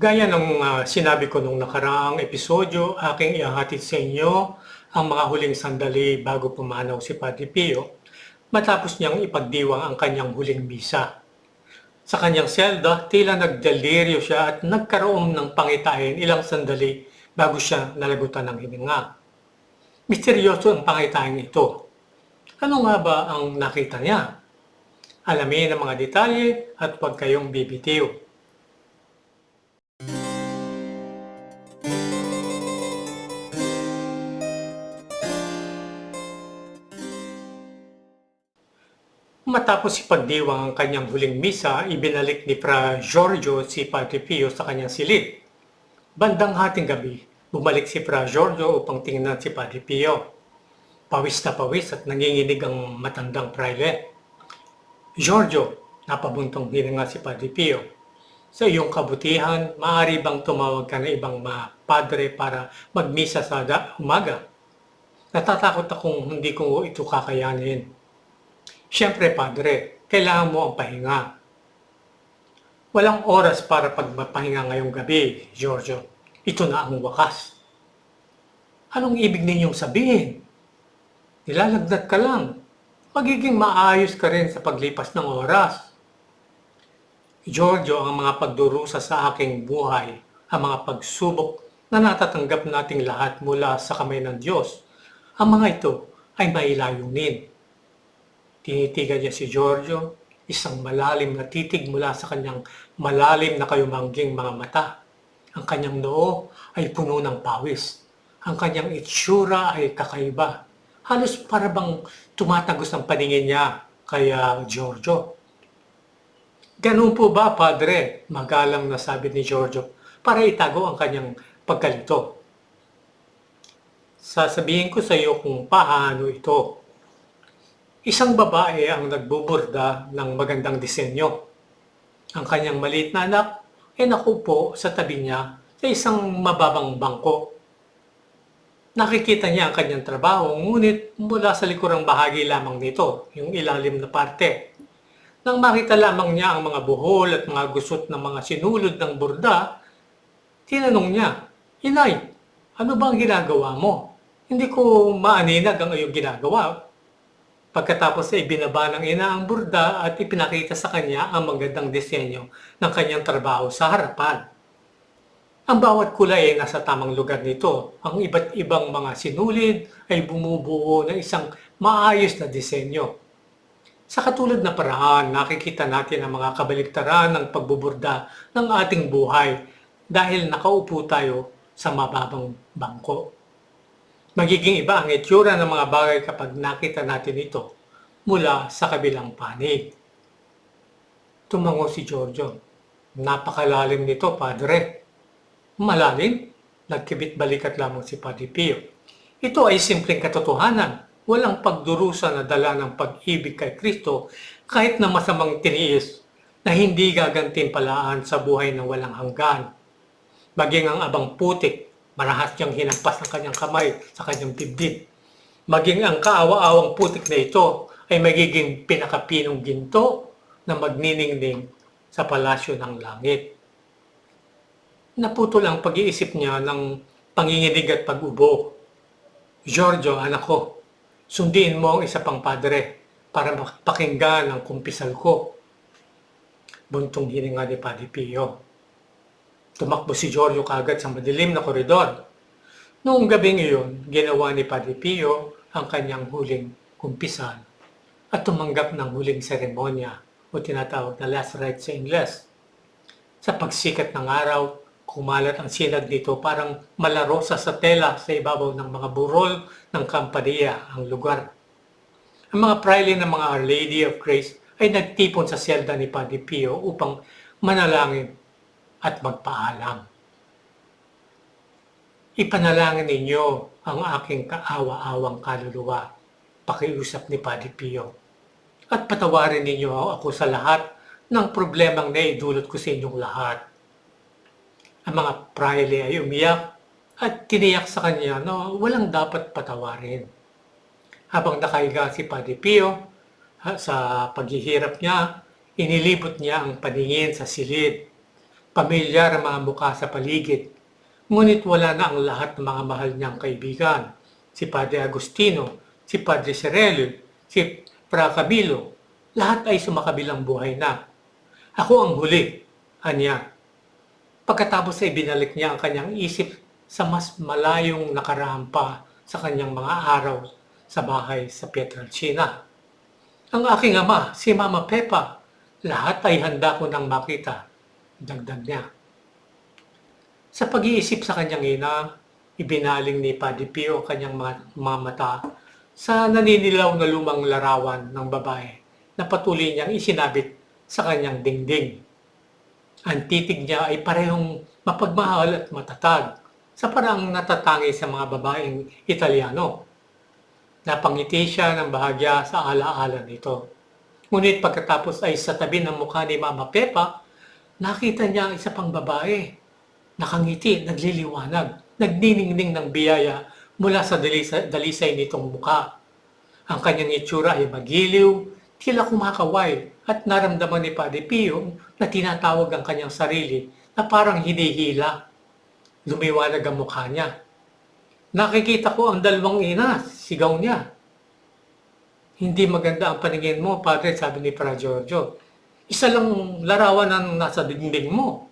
Gaya ng ah, sinabi ko nung nakaraang episodyo, aking ihahatid sa inyo ang mga huling sandali bago pumanaw si Padre Pio matapos niyang ipagdiwang ang kanyang huling misa. Sa kanyang selda, tila nagdeliryo siya at nagkaroon ng pangitain ilang sandali bago siya nalagutan ng hininga. Misteryoso ang pangitain ito. Ano nga ba ang nakita niya? Alamin ang mga detalye at huwag kayong bibitiw. Matapos ipagdiwang ang kanyang huling misa, ibinalik ni Fra Giorgio si Padre Pio sa kanyang silid. Bandang hating gabi, bumalik si Fra Giorgio upang tingnan si Padre Pio. Pawis na pawis at nanginginig ang matandang praile. Giorgio, napabuntong hininga si Padre Pio. Sa iyong kabutihan, maaari bang tumawag ka ng ibang mga padre para magmisa sa umaga? Natatakot akong hindi ko ito kakayanin. Siyempre, Padre, kailangan mo ang pahinga. Walang oras para pagpapahinga ngayong gabi, Giorgio. Ito na ang wakas. Anong ibig ninyong sabihin? Nilalagnat ka lang. Magiging maayos ka rin sa paglipas ng oras. Giorgio, ang mga pagdurusa sa aking buhay, ang mga pagsubok na natatanggap nating lahat mula sa kamay ng Diyos, ang mga ito ay mailayunin. Tinitigan niya si Giorgio, isang malalim na titig mula sa kanyang malalim na kayumangging mga mata. Ang kanyang noo ay puno ng pawis. Ang kanyang itsura ay kakaiba. Halos para bang tumatagos ang paningin niya kaya Giorgio. Ganun po ba, Padre? Magalang na sabi ni Giorgio para itago ang kanyang pagkalito. Sasabihin ko sa iyo kung paano ito. Isang babae ang nagbuburda ng magandang disenyo. Ang kanyang maliit na anak ay nakupo sa tabi niya sa isang mababang bangko. Nakikita niya ang kanyang trabaho, ngunit mula sa likurang bahagi lamang nito, yung ilalim na parte. Nang makita lamang niya ang mga buhol at mga gusot ng mga sinulod ng burda, tinanong niya, Inay, ano ba ang ginagawa mo? Hindi ko maaninag ang iyong ginagawa. Pagkatapos ay binaba ng ina ang burda at ipinakita sa kanya ang magandang disenyo ng kanyang trabaho sa harapan. Ang bawat kulay ay nasa tamang lugar nito. Ang iba't ibang mga sinulid ay bumubuo ng isang maayos na disenyo. Sa katulad na paraan, nakikita natin ang mga kabaligtaran ng pagbuburda ng ating buhay dahil nakaupo tayo sa mababang bangko. Magiging iba ang itsura ng mga bagay kapag nakita natin ito mula sa kabilang panig. Tumango si Giorgio. Napakalalim nito, Padre. Malalim? Nagkibit balikat lamang si Padre Pio. Ito ay simpleng katotohanan. Walang pagdurusa na dala ng pag-ibig kay Kristo kahit na masamang tiniis na hindi gagantimpalaan sa buhay na walang hanggan. Maging ang abang putik, marahas niyang hinampas ng kanyang kamay sa kanyang dibdib. Maging ang kaawa-awang putik na ito ay magiging pinakapinong ginto na magniningning sa palasyo ng langit. Naputol ang pag-iisip niya ng panginginig at pag-ubo. Giorgio, anak ko, sundiin mo ang isa pang padre para makapakinggan ang kumpisal ko. Buntong hininga ni Padre Pio. Tumakbo si Giorgio kagad sa madilim na koridor. Noong gabing iyon, ginawa ni Padre Pio ang kanyang huling kumpisal at tumanggap ng huling seremonya o tinatawag na last rite sa Ingles. Sa pagsikat ng araw, kumalat ang sinag nito parang malarosa sa tela sa ibabaw ng mga burol ng Campadilla, ang lugar. Ang mga praile ng mga Our Lady of Grace ay nagtipon sa selda ni Padre Pio upang manalangin at magpaalam. Ipanalangin ninyo ang aking kaawa-awang kaluluwa, pakiusap ni Padre Pio. At patawarin ninyo ako sa lahat ng problemang naidulot ko sa inyong lahat. Ang mga praile ay umiyak at tiniyak sa kanya na walang dapat patawarin. Habang nakahiga si Padre Pio, sa paghihirap niya, inilibot niya ang paningin sa silid. Pamilyar ang mga mukha sa paligid. Ngunit wala na ang lahat ng mga mahal niyang kaibigan. Si Padre Agustino, si Padre Cerello, si Fra Camilo, lahat ay sumakabilang buhay na. Ako ang huli, anya. Pagkatapos ay binalik niya ang kanyang isip sa mas malayong nakaraan pa sa kanyang mga araw sa bahay sa Pietrelcina. Ang aking ama, si Mama Pepa, lahat ay handa ko nang makita. Dagdag niya. Sa pag-iisip sa kanyang ina, ibinaling ni Padre Pio ang kanyang mga, mata sa naninilaw na lumang larawan ng babae na patuloy niyang isinabit sa kanyang dingding. Ang titig niya ay parehong mapagmahal at matatag sa parang natatangi sa mga babaeng Italiano. Napangiti siya ng bahagya sa alaala nito. Ngunit pagkatapos ay sa tabi ng mukha ni Mama Pepa, nakita niya ang isa pang babae. Nakangiti, nagliliwanag, nagniningning ng biyaya mula sa dalisay, dalisay nitong mukha. Ang kanyang itsura ay magiliw, tila kumakaway at naramdaman ni Padre Pio na tinatawag ang kanyang sarili na parang hinihila. Lumiwanag ang mukha niya. Nakikita ko ang dalawang ina, sigaw niya. Hindi maganda ang paningin mo, Padre, sabi ni Fra Giorgio. Isa lang larawan ang nasa dingding mo.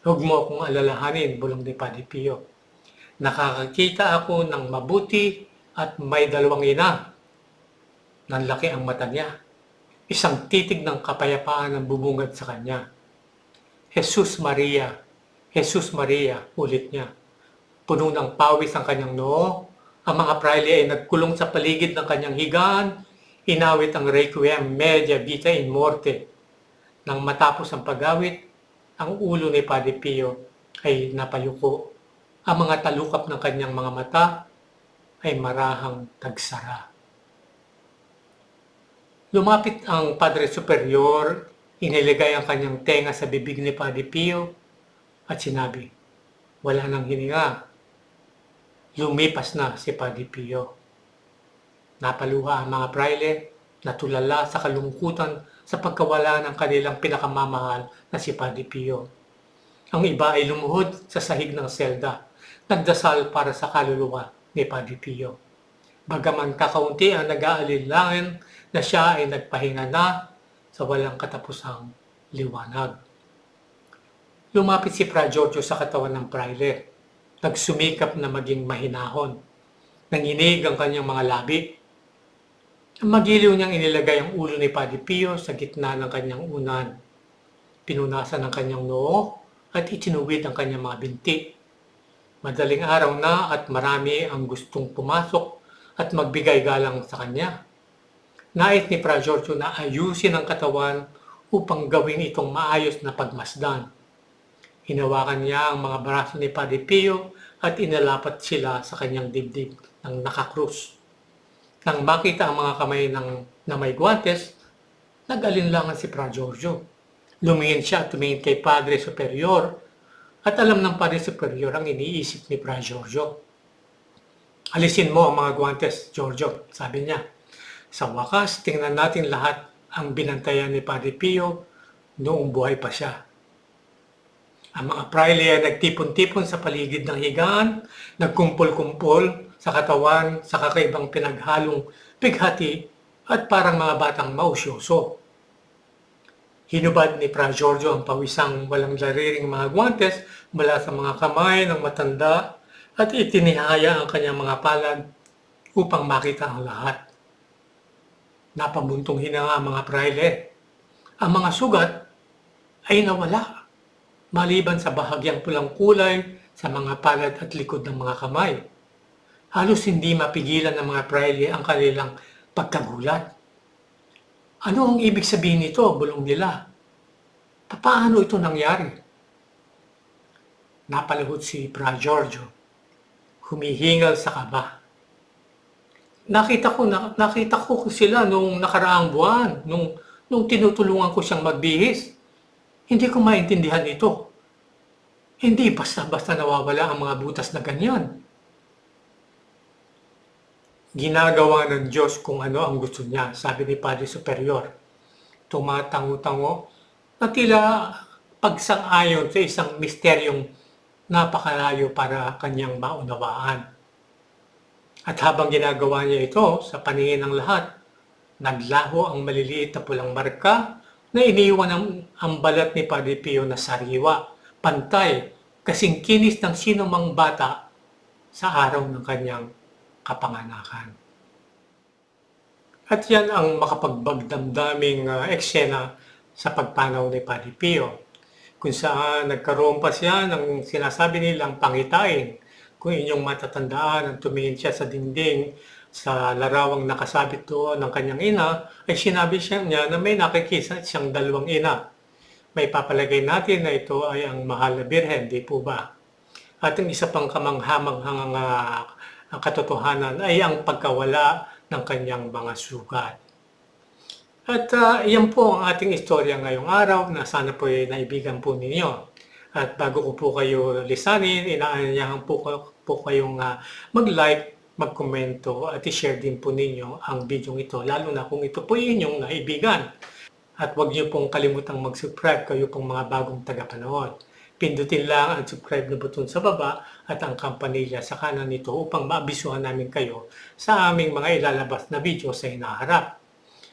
Huwag mo akong alalahanin, bulong ni Padre Pio. Nakakakita ako ng mabuti at may dalawang ina. Nanlaki ang mata niya. Isang titig ng kapayapaan ang bumungad sa kanya. Jesus Maria, Jesus Maria, ulit niya. Puno ng pawis ang kanyang noo. Ang mga praile ay nagkulong sa paligid ng kanyang higaan. Inawit ang Requiem Media Vita in Morte. Nang matapos ang pagawit, ang ulo ni Padre Pio ay napayuko. Ang mga talukap ng kanyang mga mata ay marahang tagsara. Lumapit ang Padre Superior, iniligay ang kanyang tenga sa bibig ni Padre Pio at sinabi, wala nang hininga. Lumipas na si Padre Pio. Napaluha ang mga praile, natulala sa kalungkutan sa pagkawala ng kanilang pinakamamahal na si Padre Pio. Ang iba ay lumuhod sa sahig ng selda, nagdasal para sa kaluluwa ni Padre Pio. Bagaman kakaunti ang nag-aalinlangan na siya ay nagpahinga na sa walang katapusang liwanag. Lumapit si Fra Giorgio sa katawan ng praile. Nagsumikap na maging mahinahon. Nanginig ang kanyang mga labi. Magiliw niyang inilagay ang ulo ni Padre Pio sa gitna ng kanyang unan. Pinunasan ang kanyang noo at itinuwid ang kanyang mga binti. Madaling araw na at marami ang gustong pumasok at magbigay galang sa kanya. Nais ni Fra Giorgio na ayusin ang katawan upang gawin itong maayos na pagmasdan. Hinawakan niya ang mga braso ni Padre Pio at inalapat sila sa kanyang dibdib ng nakakrus. Nang makita ang mga kamay ng, na may guantes, nag-alinlangan si Fra Giorgio. Lumingin siya at tumingin kay Padre Superior at alam ng Padre Superior ang iniisip ni Fra Giorgio. Alisin mo ang mga guantes, Giorgio, sabi niya. Sa wakas, tingnan natin lahat ang binantayan ni Padre Pio noong buhay pa siya. Ang mga praile ay nagtipon-tipon sa paligid ng higaan, nagkumpol-kumpol sa katawan sa kakaibang pinaghalong pighati at parang mga batang mausyoso. Hinubad ni Fra Giorgio ang pawisang walang lariring mga guantes mula sa mga kamay ng matanda at itinihaya ang kanyang mga palad upang makita ang lahat. Napabuntong hinanga ang mga praile. Ang mga sugat ay nawala maliban sa bahagyang pulang kulay sa mga palad at likod ng mga kamay. Halos hindi mapigilan ng mga praile ang kanilang pagkagulat. Ano ang ibig sabihin nito, bulong nila? Paano ito nangyari? Napalahot si Fra Giorgio. Humihingal sa kaba. Nakita ko, na, nakita ko sila nung nakaraang buwan, nung, nung tinutulungan ko siyang magbihis. Hindi ko maintindihan ito. Hindi basta-basta nawawala ang mga butas na ganyan. Ginagawa ng Diyos kung ano ang gusto niya, sabi ni Padre Superior. Tumatango-tango na tila pagsang-ayon sa isang misteryong napakalayo para kanyang maunawaan. At habang ginagawa niya ito sa paningin ng lahat, naglaho ang maliliit na pulang marka na iniwan ng ang balat ni Padre Pio na sariwa, pantay, kasing kinis ng sinumang bata sa araw ng kanyang kapanganakan. At yan ang makapagbagdamdaming uh, eksena sa pagpanaw ni Padre Pio, kung saan nagkaroon pa siya ng sinasabi nilang pangitain. Kung inyong matatandaan ang tumingin siya sa dingding sa larawang nakasabit doon ng kanyang ina, ay sinabi siya niya na may nakikisa siyang dalawang ina. May papalagay natin na ito ay ang mahal na birhen, di po ba? At ang isa pang kamanghamanghang uh, katotohanan ay ang pagkawala ng kanyang mga sugat. At uh, yan po ang ating istorya ngayong araw na sana po ay naibigan po ninyo. At bago ko po kayo lisanin, inaanyahan po, po kayong uh, mag-like, mag-komento at i-share din po ninyo ang video ito, lalo na kung ito po inyong naibigan. At huwag niyo pong kalimutang mag-subscribe kayo pong mga bagong tagapanood. Pindutin lang ang subscribe na button sa baba at ang kampanilya sa kanan nito upang maabisuhan namin kayo sa aming mga ilalabas na video sa hinaharap.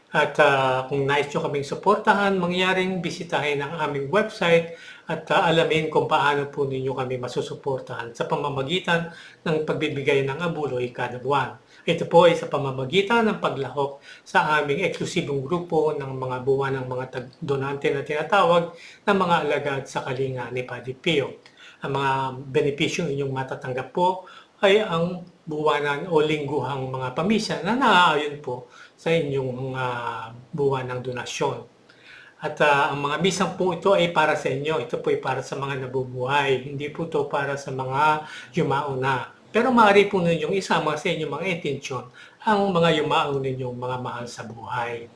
At uh, kung nais nyo kaming suportahan, mangyaring bisitahin ang aming website at uh, alamin kung paano po ninyo kami masusuportahan sa pamamagitan ng pagbibigay ng abuloy kada buwan. Ito po ay sa pamamagitan ng paglahok sa aming eksklusibong grupo ng mga buwan ng mga donante na tinatawag na mga alagad sa kalinga ni Padre Pio. Ang mga benepisyong inyong matatanggap po ay ang buwanan o lingguhang mga pamisa na naaayon po sa inyong uh, buwan ng donasyon. At uh, ang mga misang po ito ay para sa inyo. Ito po ay para sa mga nabubuhay. Hindi po ito para sa mga yumao na. Pero maaari po ninyong isama sa inyong mga intensyon ang mga yumao ninyong mga mahal sa buhay.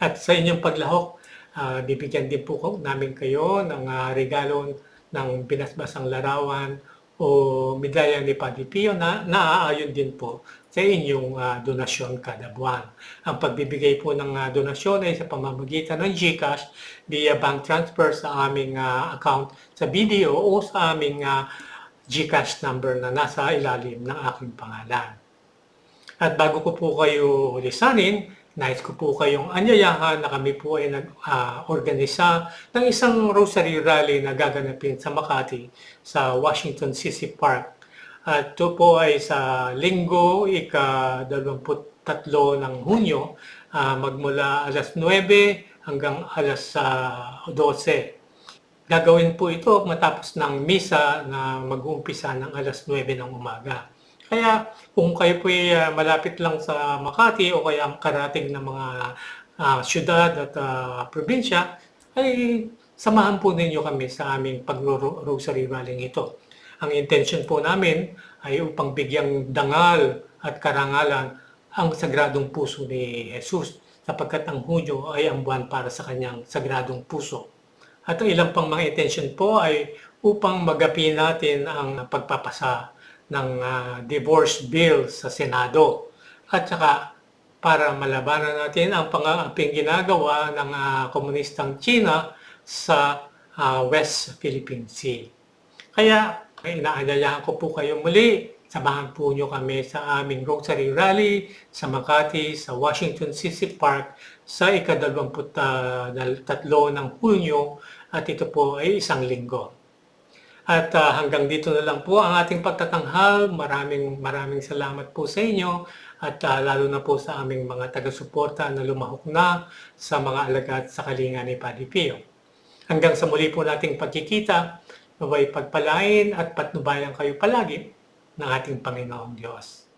At sa inyong paglahok, uh, bibigyan din po namin kayo ng uh, regalo ng binasbasang larawan o medalya ni Padre Pio na naaayon din po sa inyong uh, donasyon kada buwan. Ang pagbibigay po ng uh, donasyon ay sa pamamagitan ng GCash via bank transfer sa aming uh, account sa BDO o sa aming uh, GCash number na nasa ilalim ng aking pangalan. At bago ko po kayo lisanin, Nais ko po kayong anyayahan na kami po ay nag-organisa uh, ng isang rosary rally na gaganapin sa Makati sa Washington CC Park. At ito po ay sa linggo, ika-23 ng Hunyo, uh, magmula alas 9 hanggang alas uh, 12. Gagawin po ito matapos ng misa na mag-uumpisa ng alas 9 ng umaga. Kaya kung kayo po ay uh, malapit lang sa Makati o kaya ang karating ng mga uh, syudad at uh, probinsya, ay samahan po ninyo kami sa aming pag-rosary rallying ito. Ang intention po namin ay upang bigyang dangal at karangalan ang sagradong puso ni Jesus sapagkat ang Hunyo ay ang buwan para sa kanyang sagradong puso. At ang ilang pang mga intention po ay upang magapi natin ang pagpapasa ng uh, divorce bill sa Senado. At saka para malabanan natin ang pangaaping ginagawa ng uh, komunistang China sa uh, West Philippine Sea. Kaya inaanyayahan ko po kayo muli. Samahan po nyo kami sa aming Rosary Rally sa Makati, sa Washington CC Park sa ika-23 ng Hunyo at ito po ay isang linggo. At uh, hanggang dito na lang po ang ating pagtatanghal. Maraming maraming salamat po sa inyo at uh, lalo na po sa aming mga taga-suporta na lumahok na sa mga alagat sa kalinga ni Padre Pio. Hanggang sa muli po nating pagkikita, naway pagpalain at patnubayan kayo palagi ng ating Panginoong Diyos.